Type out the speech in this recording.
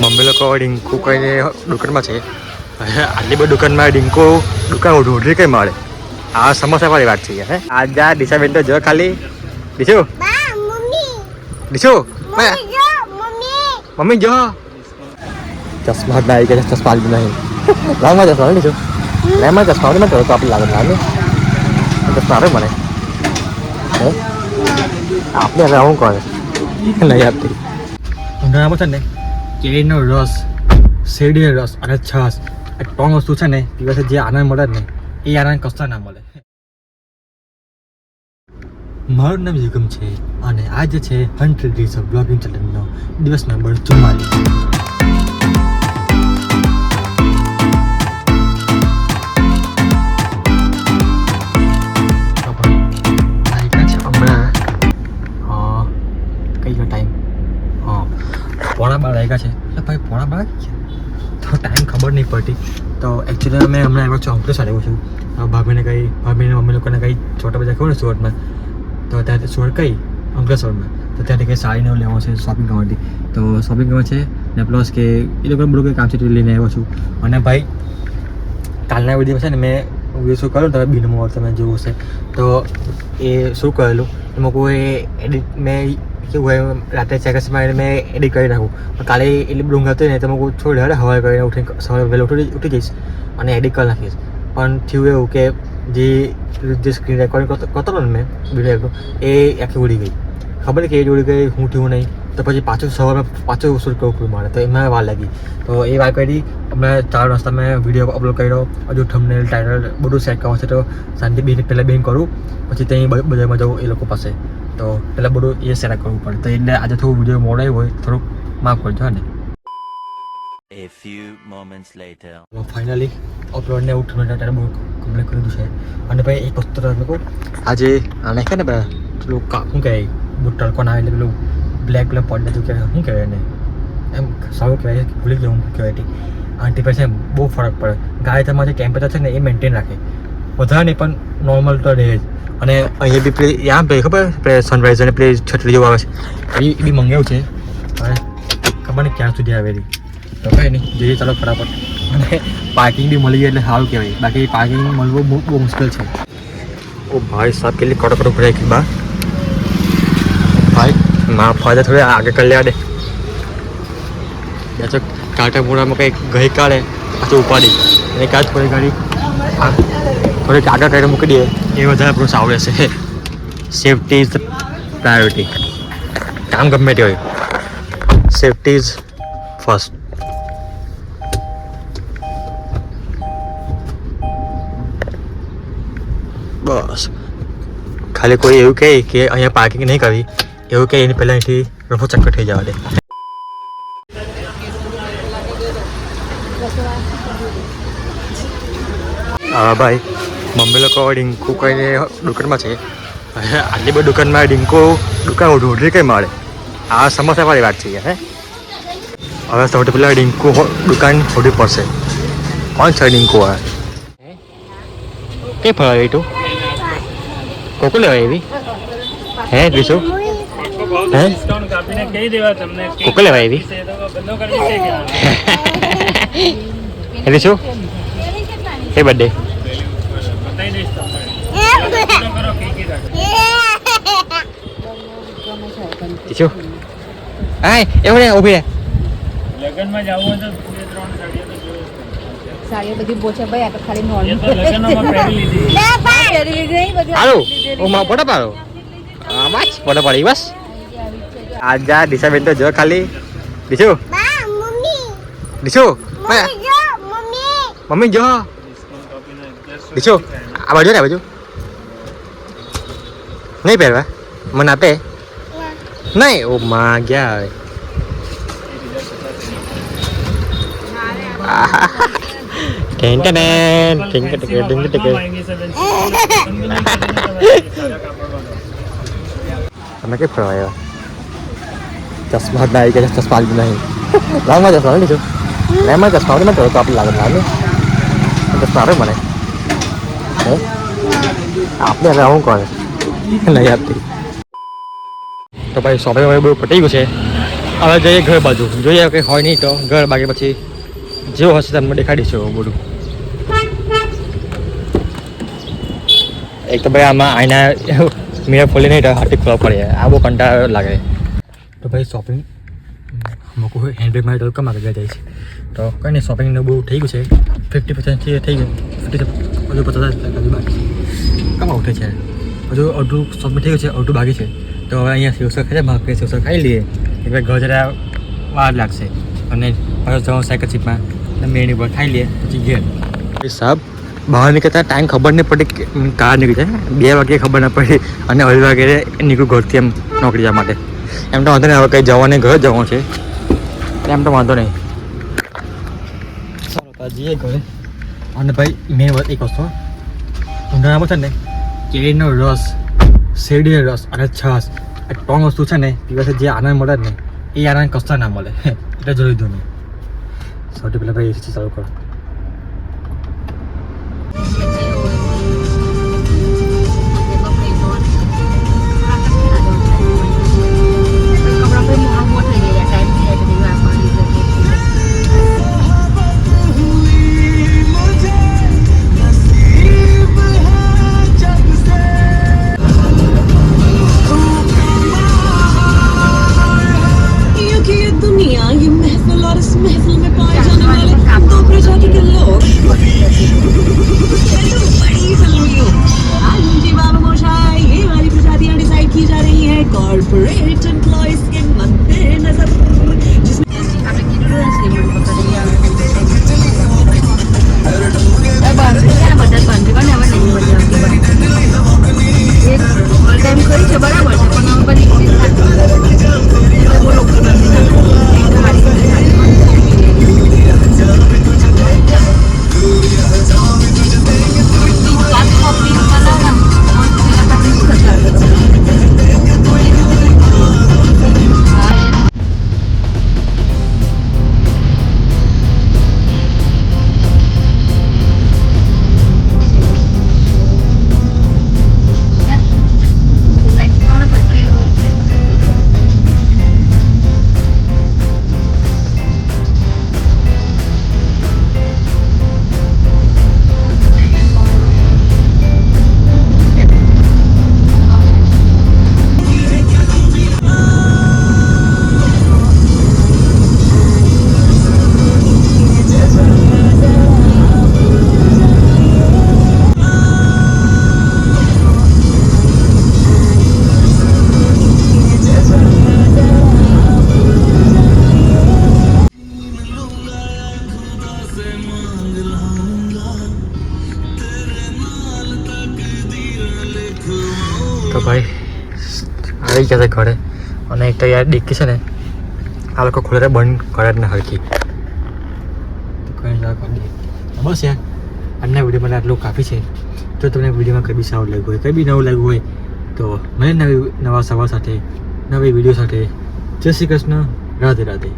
Mummy લોકો ડિંકુ કહીને દુકાનમાં છે. આટલી બધી દુકાનમાં ડિંકુ દુકાન રોડરી કઈ મળે આ સમસ્યા વાળી વાત છે યાર હે? આજે આ દિશાબેન તો જો ખાલી. દીશુ દીશુ મમ્મી. જો જો. ચશ્મા જ ના આવી ગયા ચશ્મા જ નહીં લાવમાં ચશ્મા નહીં દીશુ લેમાં ચશ્મા નહીં તો આપણે લાગે લાગે. ચશ્મા આવે મને. આપણે હવે હું કહે નહીં આપતી. ઉનાળામાં છે ને કેરીનો રસ, શેરડીનો રસ અને છાશ આ ત્રણ વસ્તુ છે ને દિવસે જે આનંદ મળે ને એ આનંદ કશો ના મળે. મારું નામ યુગમ છે અને આજે છે હંડ્રેડ ડેઝ ઓફ બ્લોગિંગ ચેનલનો દિવસ નંબર ચુમ્માલીસ એકચ્યુઅલી મેં હમણાં આવ્યો છું અંકલેશ્વર આવ્યો છું. ભાભીને કંઈ ભાભીને મમ્મી લોકોને કંઈ છોટા બધા ખબર સુરતમાં? તો ત્યાં સુરત કઈ? અંકલેશ્વરમાં. તો ત્યાંથી કંઈ સાડીને એવું લેવો છે શોપિંગ કરવાથી તો શોપિંગ કરવા છે ને પ્લસ કે એ લોકોને બધું કંઈ કામ છે લઈને આવ્યો છું. અને ભાઈ, કાલના વીડિયો છે ને મેં વીડિયો કર્યો તમે બિનમોર તમે જોવું છે તો એ શું કરેલું એમાં કોઈ એડિટ મેં કેવું હોય રાત્રે મારીને મેં એડિટ કરી નાખું પણ કાલે એટલી બધું ઊંઘ હતી ને તો કોઈ છોડ હવે હવારે કરીને ઉઠી સવારે વહેલો ઉઠી ઉઠી જઈશ અને એડિટ કરી નાખીશ પણ થયું એવું કે જે જે સ્ક્રીન રેકોર્ડિંગ કરતો હતો ને મેં વીડિયો એ આખી ઉડી ગઈ ખબર કે એ ઉડી ગઈ હું થયું નહીં તો પછી પાછું સવારમાં પાછું શૂટ કરવું પડ્યું મારે તો એમાં વાર લાગી તો એ વાત કરી હમણાં ચાર વાસ્તા મેં વીડિયો અપલોડ કર્યો હજુ થંબનેલ ટાઇટલ બધું સેટ કરવા છે તો શાંતિ બેન પહેલાં બેન કરું પછી ત્યાં બજારમાં જવું એ લોકો પાસે તો પહેલાં બધું એ સેટ કરવું પડે. તો એટલે આજે થોડું વીડિયો મોડાયું હોય થોડુંક માફ કરજો ને. A few moments later. Finally અપલોડને એવું થયું ત્યારે બહુ કમ્પ્લીટ કરી દીધું છે. અને ભાઈ એક વસ્તુ તમે કહું આજે આને કે ને બધા પેલું કા શું કહેવાય? બહુ ના આવે એટલે પેલું બ્લેક બ્લેક પડે તું કહેવાય. શું કહેવાય એને? એમ સારું કહેવાય ભૂલી ગયો હું શું કહેવાય તે આંટી પાસે બહુ ફરક પડે. ગાય તમારે જે ટેમ્પરેચર છે ને એ મેન્ટેન રાખે. વધારે નહીં પણ નોર્મલ તો રહે જ. અને અહીંયા બી પેલી યા ભાઈ ખબર? પેલી સનરાઈઝ અને પેલી છત્રી જેવું આવે છે. એ બી મંગાવ્યું છે. અને ખબર ને ક્યાં સુધી આવેલી. તો નહીં, જઈએ ચાલો ફટાફટ. અને પાર્કિંગ બી મળી ગઈ એટલે સારું કહેવાય. બાકી પાર્કિંગ મળવું બહુ બહુ મુશ્કેલ છે. ઓ ભાઈ સાહેબ, કેટલી કડક કડક બ્રેક બા. ભાઈ, મારા ફાધર થોડે આગળ કરી લેવા દે. બે તો કાંટા કંઈક ગઈ કાઢે પાછું ઉપાડી. અને કાચ થોડી ગાડી થોડીક આગળ કરીને મૂકી દઈએ. એ વધારે આપણું સારું રહેશે. સેફટી ઇઝ પ્રાયોરિટી કામ ગમે તે હોય. સેફટી ઇઝ ફર્સ્ટ બસ. ખાલી કોઈ એવું કહે કે અહીંયા પાર્કિંગ નહીં કરવી. એવું કહે એની પહેલાં અહીંથી રફો ચક્કર થઈ જવા દે. હા ભાઈ. મમ્મી લોકો ડિંકુ કહીને દુકાનમાં છે. હવે આટલી બધી દુકાનમાં ડિંકુ દુકાન રોડરી કઈ મળે? આ સમસ્યાવાળી વાત છે હે? હવે સૌથી પહેલાં ડિંકુ દુકાન શોધવી પડશે. કોણ છે ડિંકુ આ કઈ ફરવા તું? કોકો લેવા એવી હે દ્વિશુ હે? કોકો લેવા એવી એ તો બંધો કરવી છે કે હે દ્વિશુ બર્થડે બતાવી દઈશ તમને બંધો કરો કે કે રાખો દ્વિશુ હાય એવું ને ઊભી રહે લગ્નમાં જવું હોય તો બે ત્રણ સાડીઓ તો જોઈએ જ. સાડીઓ બધી બોછે ભાઈ તો ખાલી નોર્મલ. તો પહેરી લીધી. પહેરી લીધી નહીં બધી હાલો હું માં ફોટો પાડો. આમાં જ ફોટો પાડી બસ. આજા દિશાબેન તો જો ખાલી. દિશુ? મમ્મી. દિશુ? મમ્મી જો મમ્મી. જો. દિશુ? આ બાજુ ને આ બાજુ નહીં પહેરવા મને આપે નહીં ઓ માં ગયા હવે ten ten ten ten ten ten ten કાપવામાં આવી છે બેન. પસંદગી કરીને તમારે સારા કાપડમાં તમે કઈ ફરવા આવ્યા ચશ્મા જ ના આવી ગયા ચશ્મા જ નહીં લાવમાં ચશ્મા નહીં લીધું લેમાં ચશ્મા મને તો આપણે લાગે લાગે ચશ્મા આવે મને હે આપણે હવે શું કરે નહીં આપતી તો ભાઈ શોપિંગ હવે બહુ પટી ગયું છે. હવે જઈએ ઘર બાજુ. જોઈએ કંઈ હોય નહીં તો ઘર બાકી પછી જેવું હશે તમને દેખાડીશું એવું બધું. એક તો ભાઈ આમાં આઈના મીરા ખોલી નહીં હાથી ખોલવા પડે. આ બહુ કંટાળો લાગે. તો ભાઈ શોપિંગ અમુક હેન્ડબેગ મારે તો કમ આગળ જાય છે. તો કંઈ નહીં શોપિંગનું બહુ થઈ ગયું છે. ફિફ્ટી પર્સન્ટ થઈ ગયું. ફિફ્ટી હજુ પચાસ હજુ બાકી. છે કમ ઉઠે છે. હજુ અડધું સબમિટ થઈ ગયું છે અડધું બાકી છે. તો હવે અહીંયા શિવસર ખાઈ ભાગ શિવસર ખાઈ લઈએ. એટલે ઘર જરા વાર લાગશે. અને પાછો જવાનું સાયકલ સીટમાં. મેળની પર ખાઈ લઈએ પછી ઘેર. સાહેબ બહાર નીકળતા ટાઈમ ખબર નહીં પડી કાર નીકળી જાય. બે વાગે ખબર ના પડી અને અઢી વાગે નીકળ્યું ઘરથી એમ નોકરી જવા માટે. એમ તો વાંધો નહીં હવે કંઈ જવાને ઘર જવાનું છે. એમ તો વાંધો નહીં. ચાલો જઈએ ઘરે. અને ભાઈ મેં વાત એક વસ્તુ ઉનાળામાં છે ને, કેરીનો રસ, શેરડીનો રસ અને છાશ, આ ત્રણ વસ્તુ છે ને, દિવસે જે આનંદ મળે ને, એ આનંદ કશા ના મળે. એટલે જોઈ દઉં મેં સૌથી પહેલાં ભાઈ એસી ચાલુ કરો. તો ભાઈ, આવી ગયા છે ઘરે. અને એક તો યાર ડિક્કી છે ને, આ લોકો ખુલે બંધ કરે જ ને હરકી તો કઈ ના બસ યાર. આજના વીડિયો મને આટલું કાફી છે. જો તમને વિડીયોમાં કંઈ બી સારું લાગ્યું હોય, કંઈ બી નવું લાગ્યું હોય, તો મને નવી, નવા સવાલ સાથે, નવી વીડિયો સાથે. જય શ્રી કૃષ્ણ. રાધે રાધે.